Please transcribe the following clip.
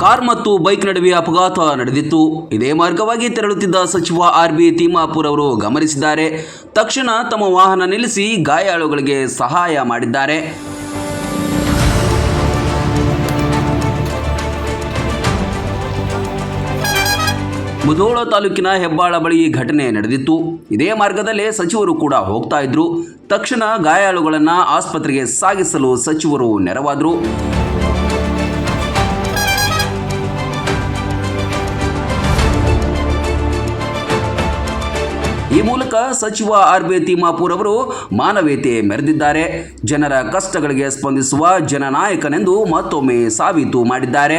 Car ಮತ್ತು bike ನಡುವೆ ಅಪಘಾತ ನಡೆದಿತ್ತು. ಇದೇ ಮಾರ್ಗವಾಗಿ ತೆರಳುತ್ತಿದ್ದ ಸಚಿವ ಆರ್ ಬಿ ತಿಮ್ಮಾಪುರ್ ಅವರು ಗಮನಿಸಿದ್ದಾರೆ. ತಕ್ಷಣ ತಮ್ಮ ವಾಹನ ನಿಲ್ಲಿಸಿ ಗಾಯಾಳುಗಳಿಗೆ ಸಹಾಯ ಮಾಡಿದ್ದಾರೆ. ಮುಧೋಳ ತಾಲೂಕಿನ ಹೆಬ್ಬಾಳ ಬಳಿ ಘಟನೆ ನಡೆದಿತ್ತು. ಇದೇ ಮಾರ್ಗದಲ್ಲೇ ಸಚಿವರು ಕೂಡ ಹೋಗ್ತಾ ಇದ್ರು. ತಕ್ಷಣ ಗಾಯಾಳುಗಳನ್ನು ಆಸ್ಪತ್ರೆಗೆ ಸಾಗಿಸಲು ಸಚಿವರು ನೆರವಾದರು. ಈ ಮೂಲಕ ಸಚಿವ ಆರ್ ಬಿ ತಿಮ್ಮಾಪುರ್ ಅವರು ಮಾನವೀಯತೆ ಮೆರೆದಿದ್ದಾರೆ. ಜನರ ಕಷ್ಟಗಳಿಗೆ ಸ್ಪಂದಿಸುವ ಜನನಾಯಕನೆಂದು ಮತ್ತೊಮ್ಮೆ ಸಾಬೀತು ಮಾಡಿದ್ದಾರೆ.